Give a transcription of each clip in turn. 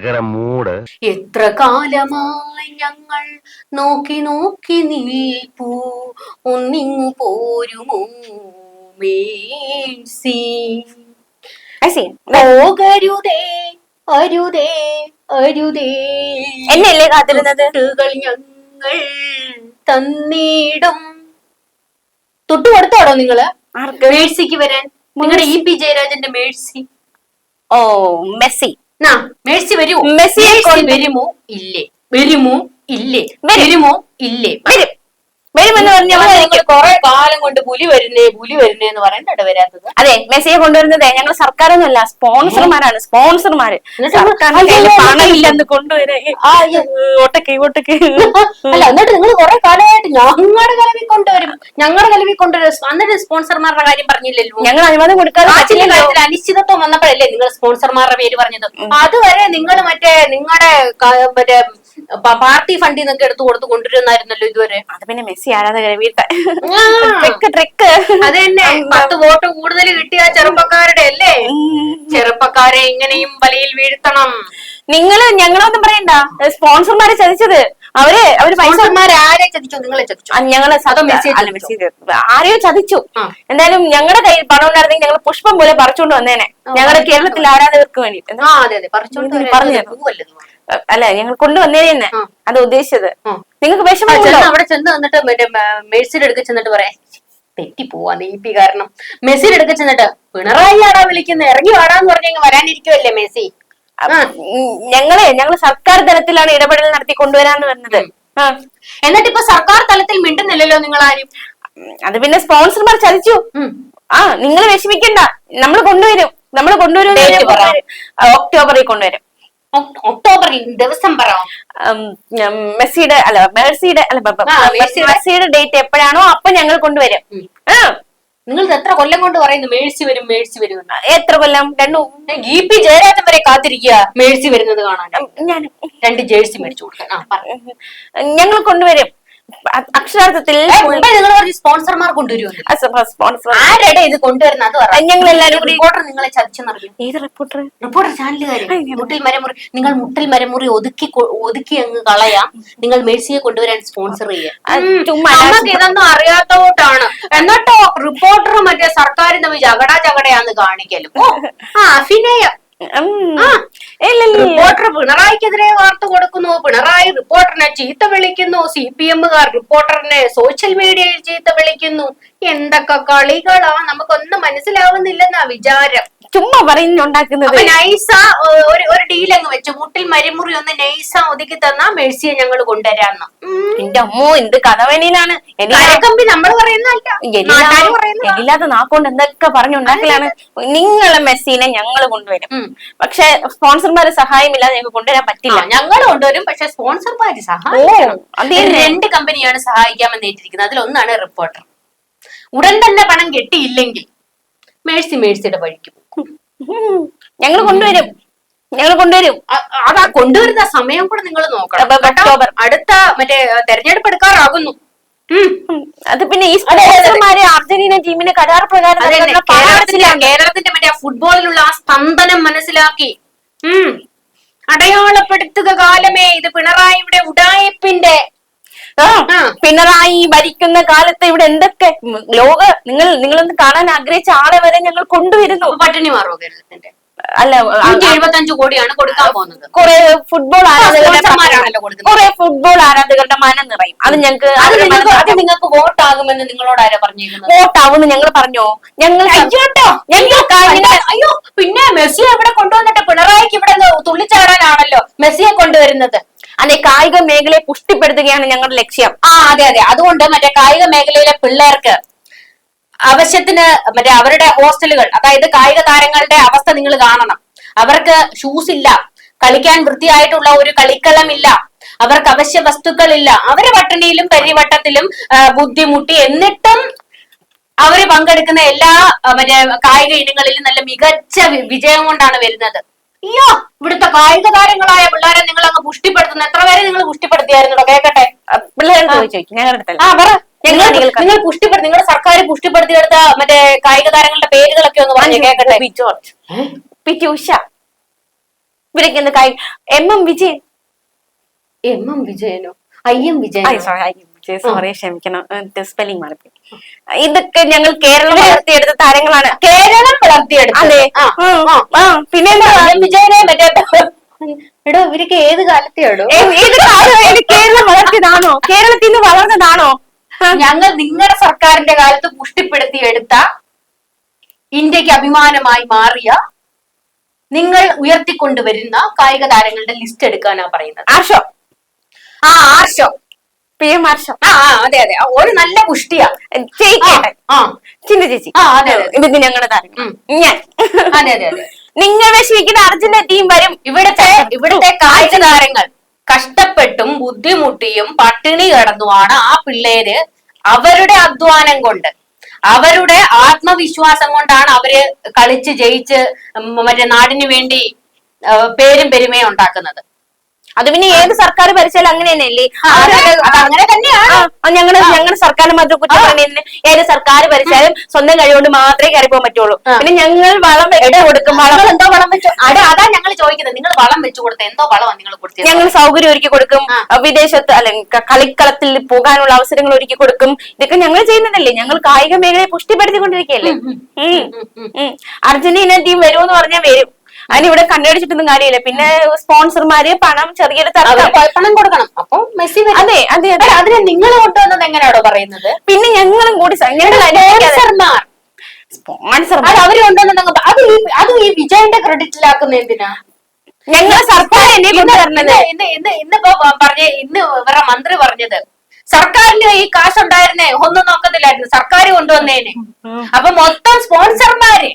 ചെക്കര മൂട്. എത്ര കാലമായി ഞങ്ങൾ നോക്കി നോക്കി നിൽപ്പൂ. ഒന്നിങ്ങു പോരുമോ മേഴ്സി? ഐസി പോകരുതേ അരുതേ അരുതേ. എന്നല്ലേ കാത്തിരുന്നത്? ഞങ്ങൾ തന്നിടും. തൊട്ടു കൊടുത്തോടോ നിങ്ങൾ? ആർക്ക്? മേഴ്സിക്ക് വരാൻ. നിങ്ങളുടെ ഇ പി ജയരാജന്റെ മേഴ്സി. ഓ മെസ്സി. മേഴ്സി വരൂ മെസ്സിയെ വരുമോ? ഇല്ലേ. വരുമോ? ഇല്ലേ. വരും. വരുമോ? ഇല്ലേ. വരും. വരുമെന്ന് പറഞ്ഞ നിങ്ങൾ കൊറേ കാലം കൊണ്ട് പുലി വരുന്നേ പുലി വരുന്നേ എന്ന് പറയുന്നുണ്ട് വരാത്തത്. അതെ മെസ്സിയെ കൊണ്ടുവരുന്നത് ഞങ്ങൾ സർക്കാരൊന്നുമല്ല സ്പോൺസർമാരാണ് സ്പോൺസർമാര് പണമില്ലെന്ന് കൊണ്ടുവരെ. ഓട്ടക്ക് അല്ല എന്നിട്ട് നിങ്ങൾ കുറെ കാലമായിട്ട് ഞങ്ങളുടെ കലവി കൊണ്ടുവരും. ഞങ്ങളുടെ കലവി കൊണ്ടുവരും. എന്നിട്ട് സ്പോൺസർമാരുടെ കാര്യം പറഞ്ഞില്ലല്ലോ. ഞങ്ങൾ അനുവാദം കൊടുക്കാതെ അനിശ്ചിതത്വം വന്നപ്പോഴല്ലേ നിങ്ങൾ സ്പോൺസർമാരുടെ പേര് പറഞ്ഞത്? അതുവരെ നിങ്ങൾ മറ്റേ നിങ്ങളുടെ മറ്റേ പാർട്ടി ഫണ്ടിൽ നിന്നൊക്കെ എടുത്തു കൊടുത്ത് കൊണ്ടുവരുന്നായിരുന്നല്ലോ ഇതുവരെ. അത് പിന്നെ മെസ്സി ആരാധകരെ വീട്ടെ ആ, ട്രിക്ക് ട്രിക്ക്. അത് തന്നെ പത്ത് വോട്ട് കൂടുതൽ കിട്ടിയ ചെറുപ്പക്കാരുടെ അല്ലേ? ചെറുപ്പക്കാരെ ഇങ്ങനെയും വലയിൽ വീഴ്ത്തണം. നിങ്ങൾ ഞങ്ങളൊന്നും പറയണ്ട. സ്പോൺസർമാരെ ചതിച്ചത്. അവർ അവർ പൈസ ആരെ ചതിച്ചു? നിങ്ങളെ ചതിച്ചു? ഞങ്ങൾ അതോ മെസ്സേജ് അല്ല, മെസ്സിയെ ആരെയോ ചതിച്ചു. എന്തായാലും ഞങ്ങളുടെ കയ്യിൽ പണം ഉണ്ടായിരുന്നെങ്കിൽ ഞങ്ങൾ പുഷ്പം പോലെ പറിച്ചുകൊണ്ട് വന്നേനെ. ഞങ്ങളുടെ കേരളത്തിൽ ആരാധകർക്ക് വേണ്ടിട്ട് പറഞ്ഞു അല്ല ഞങ്ങൾ കൊണ്ടുവന്നേനെ ആ. അത് ഉദ്ദേശിച്ചത്. നിങ്ങൾക്ക് ചെന്ന് അവിടെ ചെന്ന് വന്നിട്ട് മറ്റേ മെഴ്സിയുടെ അടുക്ക ചെന്നിട്ട് പറയാ. തെറ്റി പോവാ നീപ്പി കാരണം. മെസ്സിയുടെ അടുക്ക ചെന്നിട്ട് പിണറായി ആടാ വിളിക്കുന്നത് ഇറങ്ങി വാടാന്ന് പറഞ്ഞ വരാനിരിക്കുവല്ലേ മെസ്സി ഞങ്ങളെ ഞങ്ങൾ സർക്കാർ തലത്തിലാണ് ഇടപെടൽ നടത്തി കൊണ്ടുവരാന്ന് പറഞ്ഞത്. എന്നിട്ട് ഇപ്പൊ സർക്കാർ തലത്തിൽ മിണ്ടുന്നില്ലല്ലോ നിങ്ങൾ ആരും അത് പിന്നെ സ്പോൺസർമാർ ചതിച്ചു. ആ നിങ്ങൾ വിഷമിക്കണ്ട. നമ്മൾ കൊണ്ടുവരും. നമ്മൾ കൊണ്ടുവരും ഒക്ടോബറിൽ കൊണ്ടുവരും. ഒക്ടോബറിൽ ദിവസം പറ. മെസ്സിയുടെ അല്ല മെസ്സിയുടെ അല്ല മെസ്സിയുടെ. ഡേറ്റ് എപ്പോഴാണോ അപ്പൊ ഞങ്ങൾ കൊണ്ടുവരും. നിങ്ങൾ ഇത് എത്ര കൊല്ലം കൊണ്ട് പറയുന്നു മേഴ്സി വരും മേഴ്സി വരും എത്ര കൊല്ലം? രണ്ടു ഇ പി ജയരാജൻ വരെ കാത്തിരിക്കുക മേഴ്സി വരുന്നത് കാണാൻ. ഞാൻ രണ്ട് ജേഴ്സി മേടിച്ചു കൊടുക്കാൻ. ആ ഞങ്ങൾ കൊണ്ടുവരും. അക്ഷരാർത്ഥത്തിൽ നിങ്ങൾ സ്പോൺസർമാർ സ്പോൺസർ ആരുടെ ഇത് കൊണ്ടുവരുന്നത് അത് പറ. ഞങ്ങൾ എല്ലാവരും കൂടി റിപ്പോർട്ടർ നിങ്ങളെ ചതിച്ചെന്നറിയും ഏത് റിപ്പോർട്ടർ റിപ്പോർട്ടർ മുട്ടിൽ മരമുറി നിങ്ങൾ മുട്ടിൽ മരമുറി ഒതുക്കി ഒതുക്കി അങ്ങ് കളയാം. നിങ്ങൾ മേഴ്സിയെ കൊണ്ടുവരാൻ സ്പോൺസർ ചെയ്യാം. ഇതൊന്നും അറിയാത്തോട്ടാണ് എന്നിട്ടോ റിപ്പോർട്ടറും മറ്റേ സർക്കാരും തമ്മിൽ ജഗട ജഗടയാന്ന് കാണിക്കലും. ആ അഭിനയം. റിപ്പോർട്ടർ പിണറായിക്കെതിരെ വാർത്ത കൊടുക്കുന്നു. പിണറായി റിപ്പോർട്ടറിനെ ചീത്ത വിളിക്കുന്നു. സി പി എമ്മുകാർ റിപ്പോർട്ടറിനെ സോഷ്യൽ മീഡിയയിൽ ചീത്ത വിളിക്കുന്നു. എന്തൊക്കെ കളികളാ? നമുക്കൊന്നും മനസ്സിലാവുന്നില്ലെന്നാ വിചാരം. ചുമ്മാ പറയുന്നുണ്ടാക്കുന്നത്. നൈസ ഒരു ഒരു ഡീൽ അങ്ങ് വെച്ചു. മുട്ടിൽ മരിമുറി ഒന്ന് നൈസ ഒതുക്കി തന്നാ മെഴ്സിയെ ഞങ്ങൾ കൊണ്ടുവരാന്ന്. എന്റെ അമ്മോ എന്ത് കഥവേണിയിലാണ്. കരക്കമ്പി നമ്മൾ പറയുന്നില്ലാതെ നാക്കോണ്ട് എന്തൊക്കെ പറഞ്ഞുണ്ടാക്കലാണ്. നിങ്ങളെ മെസ്സിനെ ഞങ്ങൾ കൊണ്ടുവരും. പക്ഷെ സ്പോൺസർമാരെ സഹായമില്ലാതെ ഞങ്ങൾക്ക് കൊണ്ടുവരാൻ പറ്റില്ല. ഞങ്ങൾ കൊണ്ടുവരും. പക്ഷെ സ്പോൺസർമാര് സഹായം രണ്ട് കമ്പനിയാണ് സഹായിക്കാമെന്ന് ഏറ്റിരിക്കുന്നത്. അതിലൊന്നാണ് റിപ്പോർട്ടർ. ഉടൻ തന്നെ പണം കെട്ടിയില്ലെങ്കിൽ മേഴ്സി മേഴ്സിയുടെ വഴിക്ക് ഞങ്ങൾ കൊണ്ടുവരും. ഞങ്ങൾ കൊണ്ടുവരും. അതാ കൊണ്ടുവരുന്ന സമയം കൂടെ നിങ്ങൾ നോക്കണം. ഒക്ടോബർ. അടുത്ത മറ്റേ തെരഞ്ഞെടുപ്പ് എടുക്കാറാകുന്നു. അത് പിന്നെ ഈ സ്പോൺസർമാരെ അർജന്റീന ടീമിന് കരാർ പ്രകാരം കേരളത്തിന്റെ മറ്റേ ഫുട്ബോളിലുള്ള ആ സ്പന്ദനം മനസ്സിലാക്കി. അടയാളപ്പെടുത്തുക കാലമേ. ഇത് പിണറായിയുടെ ഉടായിപ്പിന്റെ ആ, ആ. പിണറായി ഭരിക്കുന്ന കാലത്ത് ഇവിടെ എന്തൊക്കെ ലോക നിങ്ങൾ നിങ്ങളൊന്ന് കാണാൻ ആഗ്രഹിച്ച ആളെ വരെ ഞങ്ങൾ കൊണ്ടുവരുന്നു. പട്ടിണി മാറുമോ കേരളത്തിന്റെ? അല്ല എഴുപത്തഞ്ചു കോടിയാണ് കൊടുക്കാൻ പോകുന്നത്. കുറെ ഫുട്ബോൾ ആരാധകരുടെ. കുറെ ഫുട്ബോൾ ആരാധകരുടെ മനം നിറയും. അത് ഞങ്ങൾക്ക് അത് നിങ്ങൾക്ക് വോട്ട് വോട്ടാകുമെന്ന് നിങ്ങളോട് ആരാ പറഞ്ഞിരിക്കുന്നത്? വോട്ടാവുമെന്ന് ഞങ്ങൾ പറഞ്ഞോ? ഞങ്ങൾ അയ്യോട്ടോ ഞങ്ങൾ കഴിഞ്ഞ അയ്യോ പിന്നെ മെസ്സിയെ ഇവിടെ കൊണ്ടുവന്നിട്ട് പിണറായിക്ക് ഇവിടെ തുള്ളിച്ചാടാനാണല്ലോ മെസ്സിയെ കൊണ്ടുവരുന്നത്? അതെ കായിക മേഖലയെ പുഷ്ടിപ്പെടുത്തുകയാണ് ഞങ്ങളുടെ ലക്ഷ്യം. ആ അതെ അതെ. അതുകൊണ്ട് മറ്റേ കായിക മേഖലയിലെ പിള്ളേർക്ക് ആവശ്യത്തിന് മറ്റേ അവരുടെ ഹോസ്റ്റലുകൾ അതായത് കായിക താരങ്ങളുടെ അവസ്ഥ നിങ്ങൾ കാണണം. അവർക്ക് ഷൂസ് ഇല്ല കളിക്കാൻ വൃത്തിയായിട്ടുള്ള ഒരു കളിക്കളം ഇല്ല അവർക്ക് അവശ്യ വസ്തുക്കൾ ഇല്ല. അവർ പട്ടിണിയിലും പരിവട്ടത്തിലും ബുദ്ധിമുട്ടി എന്നിട്ടും അവർ പങ്കെടുക്കുന്ന എല്ലാ മറ്റേ കായിക ഇനങ്ങളിലും നല്ല മികച്ച വിജയം കൊണ്ടാണ് വരുന്നത്. അയ്യോ ഇവിടുത്തെ കായിക താരങ്ങളായ പിള്ളേരെ നിങ്ങൾ അങ്ങ് പുഷ്ടിപ്പെടുത്തുന്നു എത്ര പേരെ നിങ്ങൾ പുഷ്ടിപ്പെടുത്തിയായിരുന്നോ കേക്കട്ടെ. പിള്ളേരുടെ ചോദിച്ചു ഞങ്ങളുടെ ആ പറ. നിങ്ങൾ നിങ്ങൾ പുഷ്ടിപ്പെടുത്തി നിങ്ങളുടെ സർക്കാർ പുഷ്ടിപ്പെടുത്തിയെടുത്ത മറ്റേ കായിക താരങ്ങളുടെ പേരുകളൊക്കെ ഒന്ന് പറഞ്ഞു കേക്കട്ടെ. P George. P T Usha. ഇവരൊക്കെ എന്ത് കായി M M Vijayan. M M വിജയനോ? I M Vijayan sorry ക്ഷമിക്കണം. സ്പെല്ലിംഗ് മാറിപ്പോയി. ഇതൊക്കെ ഞങ്ങൾ കേരളം വളർത്തിയെടുത്ത താരങ്ങളാണ്. കേരളം വളർത്തിയെടുത്തത്. അതെ. പിന്നെന്താ വിജയനെ മറ്റേ എടോ ഇവരൊക്കെ ഏത് കാലത്തെയാടോ ഏ- ഏത് കാലം കേരളം വളർത്തിയതാണോ? കേരളത്തിൽ നിന്ന് വളർന്നതാണോ? ഞങ്ങൾ നിങ്ങളുടെ സർക്കാരിന്റെ കാലത്ത് പുഷ്ടിപ്പെടുത്തിയെടുത്ത ഇന്ത്യയ്ക്ക് അഭിമാനമായി മാറിയ നിങ്ങൾ ഉയർത്തിക്കൊണ്ടുവരുന്ന കായിക താരങ്ങളുടെ ലിസ്റ്റ് എടുക്കാനാ പറയുന്നത്. ആർഷോ. ആ ആർഷോ. പി എം ആർഷോ ആ ആ, അതെ അതെ. ആ, ഒരു നല്ല പുഷ്ടിയാ. ആ, ആ. ചിന്ത ചേച്ചി. ആ, അതെ, അതെ. ഇതൊക്കെ ഞങ്ങളുടെ താരം. ഉം. ഞാൻ. അതെ അതെ അതെ. നിങ്ങൾ വിഷമിക്കുന്ന അർജുന ടീം വരും. ഇവിടുത്തെ ഇവിടുത്തെ കായിക താരങ്ങൾ കഷ്ടപ്പെട്ടും ബുദ്ധിമുട്ടിയും പട്ടിണി കിടന്നുമാണ് ആ പിള്ളേര് അവരുടെ അധ്വാനം കൊണ്ട്. അവരുടെ ആത്മവിശ്വാസം കൊണ്ടാണ് അവർ കളിച്ച് ജയിച്ച് ഉം മറ്റേ നാടിന് വേണ്ടി ആ, പേരും പെരുമയും ഉണ്ടാക്കുന്നത്. അത് പിന്നെ ഏത് സർക്കാർ ഭരിച്ചാലും അങ്ങനെ തന്നെയല്ലേ അങ്ങനെ തന്നെയാണ്. ഞങ്ങൾ ഞങ്ങളുടെ സർക്കാരിനെ മാത്രം കുറ്റം പറയുന്നതിന് ഏത് സർക്കാർ ഭരിച്ചാലും സ്വന്തം കഴിവുകൊണ്ട് മാത്രമേ കയറി പോകാൻ പറ്റുള്ളൂ. പിന്നെ ഞങ്ങൾ വളം എവിടെ കൊടുക്കും വളം എന്തോ വളം വെച്ചു അതെ അതാ ഞങ്ങൾ ചോദിക്കുന്നത്. നിങ്ങൾ വളം വെച്ചു കൊടുത്ത എന്തോ വളം നിങ്ങൾ കൊടുത്തത് ഞങ്ങൾ സൗകര്യം ഒരുക്കി കൊടുക്കും. വിദേശത്ത് അല്ലെങ്കിൽ കളിക്കളത്തിൽ പോകാനുള്ള അവസരങ്ങൾ ഒരുക്കി കൊടുക്കും. ഇതൊക്കെ ഞങ്ങൾ ചെയ്യുന്നതല്ലേ? ഞങ്ങൾ കായിക മേഖലയെ പുഷ്ടിപ്പെടുത്തിക്കൊണ്ടിരിക്കുകയല്ലേ ഉം. ഉം. അർജന്റീന ടീം വരുമെന്ന് പറഞ്ഞാൽ വരും. അതിനിവിടെ കണ്ണടിച്ചിട്ടൊന്നും കാര്യമില്ല. പിന്നെ സ്പോൺസർമാര് പണം ചെറിയ പണം കൊടുക്കണം. അപ്പൊ മെസ്സി. അതെ അതെ അതിനെ നിങ്ങൾ കൊണ്ടുവന്നത് എങ്ങനെയാണോ പറയുന്നത്? പിന്നെ ഞങ്ങളും കൂടി സ്പോൺസർമാർ. സ്പോൺസർ അവർ കൊണ്ടുവന്നത് അത് ഈ അത് ഈ വിജയന്റെ ക്രെഡിറ്റിലാക്കുന്ന എന്തിനാ? ഞങ്ങൾ സർക്കാർ എന്നെ കൊണ്ടുവരുന്നത് ഇന്ന് ഇന്ന് ഇന്ന് ഇന്നിപ്പോ പറഞ്ഞ ഇന്ന് ഇവരുടെ മന്ത്രി പറഞ്ഞത് സർക്കാരിന് ഈ കാശ് ഉണ്ടായിരുന്നേ ഒന്നും നോക്കത്തില്ലായിരുന്നു സർക്കാർ കൊണ്ടുവന്നേനെ. അപ്പൊ മൊത്തം സ്പോൺസർമാര്.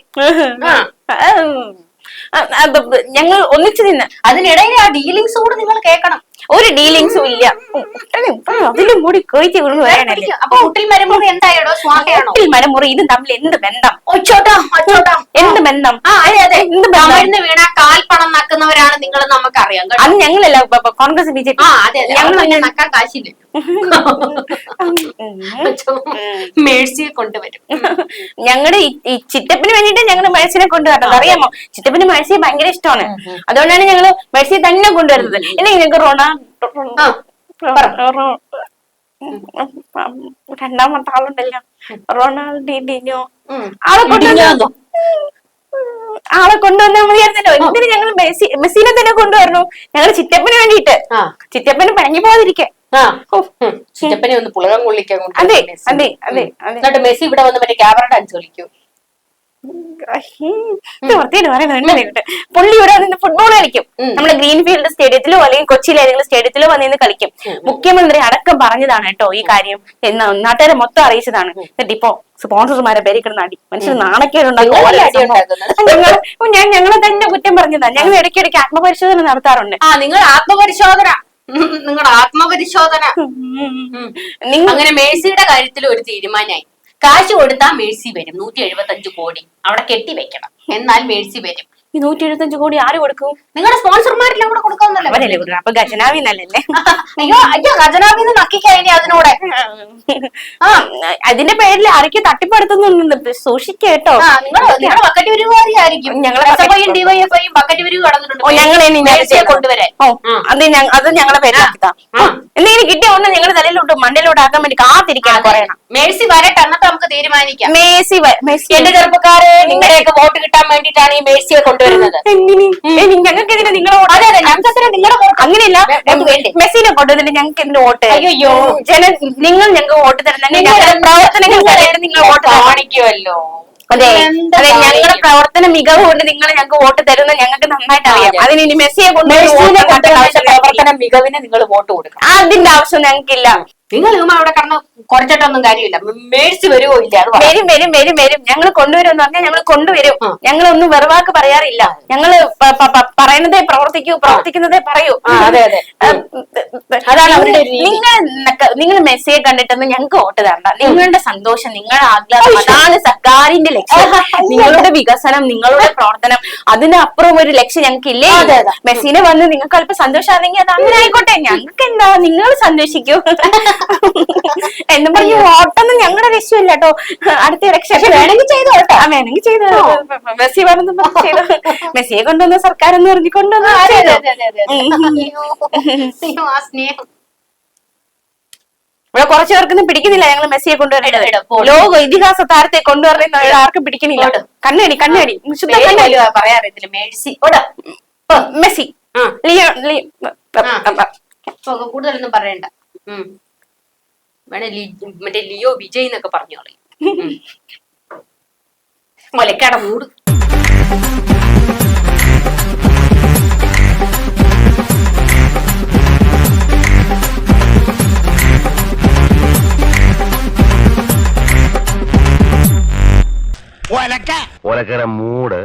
ഞങ്ങൾ ഒന്നിച്ചു നിന്ന്. അതിനിടയിൽ ആ ഡീലിങ്സ് കൂടെ നിങ്ങൾ കേൾക്കണം. ഒരു ഡീലിങ്സും ഇല്ല. അതിലും കൂടി കൊയ്ത്തി വിടുന്നു പറയാനല്ലേ അപ്പൊ കുട്ടിൽ മരമുറി എന്തായാലോ വീട്ടിൽ മരമുറി ഇതും തമ്മിൽ എന്ത് ബന്ധം? എന്ത് ബന്ധം? എന്ത് വീണാ വീണ കാൽപ്പണം നക്കുന്നവരാണ് നിങ്ങൾ നമുക്ക് അറിയാം അത് ഞങ്ങളല്ല കോൺഗ്രസ് ബി ജെ പി. ഞങ്ങൾ നക്കാൻ കാശില്ല. മേഴ്സിയെ കൊണ്ടുവരും. ഞങ്ങളുടെ ഈ ചിറ്റപ്പിന് വേണ്ടിട്ട് ഞങ്ങൾ മേഴ്സിനെ കൊണ്ടുവരുന്നത് അറിയാമോ? ചിറ്റപ്പിന് മേഴ്സിയെ ഭയങ്കര ഇഷ്ടമാണ്. അതുകൊണ്ടാണ് ഞങ്ങൾ മേഴ്സിയെ തന്നെ കൊണ്ടുവരുന്നത്. ഇല്ലെങ്കിൽ ഞങ്ങൾക്ക് റൊണാൾഡോ റൊ- രണ്ടാമത്തെ ആളുണ്ടല്ലോ റൊണാൾഡിനോ. ആളെ കൊണ്ടുവന്നോ? ആളെ കൊണ്ടുവന്നാൽ വിചാരിച്ചല്ലോ എന്തിനു ഞങ്ങൾ മെസ്സി മെസ്സിനെ തന്നെ കൊണ്ടുവരണു ഞങ്ങൾ ചിറ്റപ്പന് വേണ്ടിയിട്ട്. ചിറ്റപ്പന് പഴഞ്ഞു പോവാതിരിക്കെ ചിറ്റപ്പനെ ഒന്ന് പുളകം കൊള്ളിക്കാൻ അതെ അതെ അതെ എന്നിട്ട് മെസ്സി ഇവിടെ വന്ന് മറ്റേ ക്യാമറ ഡാൻസ് കളിക്കൂ വൃത്തിയായിട്ട് പറയുന്നത് പുള്ളി ഇവിടെ നിന്ന് ഫുട്ബോൾ കളിക്കും. നമ്മൾ നമ്മുടെ ഗ്രീൻഫീൽഡ് സ്റ്റേഡിയത്തിലോ അല്ലെങ്കിൽ കൊച്ചിയിലെ ഏതെങ്കിലും സ്റ്റേഡിയത്തിലോ വന്നിന്ന് കളിക്കും. മുഖ്യമന്ത്രി അടക്കം പറഞ്ഞതാണ് കേട്ടോ ഈ കാര്യം. എന്ന നാട്ടുകാരെ മൊത്തം അറിയിച്ചതാണ്. എന്നിട്ട് ഇപ്പൊ സ്പോൺസർമാരെ പേര് കിടന്ന് അടി. മനുഷ്യർ നാണക്കേടുണ്ടാകും. ഞാൻ ഞങ്ങളെ തന്നെ കുറ്റം പറഞ്ഞതാ. ഞങ്ങൾ ഇടയ്ക്കിടയ്ക്ക് ആത്മപരിശോധന നടത്താറുണ്ട്. ആ നിങ്ങൾ ആത്മപരിശോധന. നിങ്ങളുടെ ആത്മപരിശോധന. നിങ്ങൾ അങ്ങനെ മേഴ്സിയുടെ കാര്യത്തിൽ ഒരു തീരുമാനമായി. കാശ് കൊടുത്താൽ മേഴ്സി വരും. നൂറ്റി എഴുപത്തി അഞ്ച് കോടി. അവിടെ കെട്ടി വെക്കണം എന്നാൽ മേഴ്സി വരും. ഈ നൂറ്റി എഴുപത്തഞ്ച് കോടി ആര് കൊടുക്കും? നിങ്ങളുടെ സ്പോൺസർമാരെല്ലാം കൂടെ കൊടുക്കാന്നല്ലേ അവരല്ലേ കൊടുക്കുക അപ്പൊ അയ്യോ അയ്യോ ഖജനാവിന്ന് നക്കിക്കഴിഞ്ഞ അതിനൂടെ. ആ. അതിന്റെ പേരിൽ ആരൊക്കെ തട്ടിപ്പെടുത്തുന്നുണ്ട്? സൂക്ഷിക്കുക കേട്ടോ. നിങ്ങളുടെ ബക്കറ്റ് വിരുവാരിയായിരിക്കും ഞങ്ങളെ ഡിവൈഎഫ്ഐയും ബക്കറ്റ് കടന്നിട്ടുണ്ട്. കൊണ്ടുവരാൻ. ഓ അത് അത് ഞങ്ങളെ പേരിലാക്കിത്താ. എന്തെങ്കിലും കിട്ടിയ ഒന്ന് ഞങ്ങൾ തലയിലോട്ട് മണ്ണിലോട്ട് ആക്കാൻ വേണ്ടി കാത്തിരിക്കണം പറയണം മേഴ്സി വരട്ടെ എന്നിട്ട് നമുക്ക് തീരുമാനിക്കാം. മെസ്സി എന്റെ ചെറുപ്പക്കാരെ നിങ്ങളുടെയൊക്കെ വോട്ട് കിട്ടാൻ വേണ്ടിയിട്ടാണ് ഈ മേഴ്സിയെ കൊണ്ടുവരുന്നത്. എനി- ഞങ്ങൾക്ക് ഇതിന് വോട്ട് അതെ അതെ ഞങ്ങൾക്ക് അത്ര നിങ്ങളുടെ അങ്ങനെയല്ല? മെസ്സിനെ കൊണ്ടുവന്നിട്ട് ഞങ്ങൾക്ക് ഇതിന് വോട്ട് അയ്യോ. ജന നിങ്ങൾ ഞങ്ങൾക്ക് വോട്ട് ഞങ്ങളുടെ പ്രവർത്തനങ്ങൾ നിങ്ങൾ വോട്ട്. കാണിക്കുമല്ലോ അതെ അതെ ഞങ്ങളുടെ? പ്രവർത്തന മികവ് കൊണ്ട് നിങ്ങൾ ഞങ്ങൾക്ക് വോട്ട് തരുന്ന ഞങ്ങൾക്ക് നന്നായിട്ട് അറിയാം അതെ. അതിന് ഇനി മെസ്സിയെ കൊണ്ട് പ്രവർത്തന മികവിന് നിങ്ങൾ വോട്ട് കൊടുക്കണം അതിന്റെ ആവശ്യം ഞങ്ങൾക്കില്ല നിങ്ങൾ ഇതുമ്മ അവിടെ കടന്ന് കുറച്ചിട്ടൊന്നും കാര്യമില്ല. മേടിച്ച് വരുമോ ഇല്ല അത് പറ. വരും വരും വരും വരും. ഞങ്ങൾ കൊണ്ടുവരും എന്ന് പറഞ്ഞാൽ ഞങ്ങൾ കൊണ്ടുവരും. ആ. ഞങ്ങൾ ഒന്നും വെറുവാക്ക് പറയാറില്ല. ഞങ്ങൾ പറയുന്നതേ പ്രവർത്തിക്കൂ പ്രവർത്തിക്കുന്നതേ പറയൂ. ആ, അതെ, അതെ. അതാണ് അവരുടെ രീതി. നിങ്ങൾ നിങ്ങൾ മെസ്സേജ് കണ്ടിട്ടൊന്നും ഞങ്ങൾക്ക് വോട്ട് തരണ്ട. നിങ്ങളുടെ സന്തോഷം നിങ്ങളുടെ ആഹ്ലാദം അതാണ് സർക്കാരിന്റെ ലക്ഷ്യം. നിങ്ങളുടെ വികസനം നിങ്ങളുടെ പ്രവർത്തനം അതിനപ്പുറം ഒരു ലക്ഷ്യം ഞങ്ങൾക്ക് ഇല്ലേ അതെ, അതെ. മെസ്സിനെ വന്ന് നിങ്ങൾക്ക് അല്പം സന്തോഷമാണെങ്കിൽ അത് അങ്ങനെ ആയിക്കോട്ടെ. ഞങ്ങൾക്ക് എന്താ നിങ്ങൾ സന്തോഷിക്കൂ. എന്നും പറഞ്ഞു ഓട്ടൊന്നും ഞങ്ങളുടെ വിഷയമില്ല കേട്ടോ അടുത്ത ഇലക്ഷൻ വേണമെങ്കിൽ ചെയ്തോ കേട്ടോ. വേണമെങ്കിൽ ചെയ്തു. മെസ്സി പറഞ്ഞു ചെയ്തു. മെസ്സിയെ കൊണ്ടുവന്ന സർക്കാർ എന്ന് പറഞ്ഞു കൊണ്ടുവന്ന ഇവിടെ കുറച്ചു പേർക്കൊന്നും പിടിക്കുന്നില്ല ഞങ്ങൾ മെസ്സിയെ കൊണ്ടുവരുന്നത്. ലോക ഇതിഹാസ താരത്തെ കൊണ്ടുവരുന്ന ഇവിടെ ആർക്കും പിടിക്കുന്നില്ല. പോട്. കണ്ണടി കണ്ണടി. ശുദ്ധ മേഴ്സി മെസ്സി. ലിയോ ലിയോ കൂടുതലൊന്നും പറയണ്ട. വേണേ ലി- മറ്റേ ലിയോ വിജയ് എന്നൊക്കെ പറഞ്ഞോളി മുലക്കട മൂട്. ഒലക്കര മൂട്.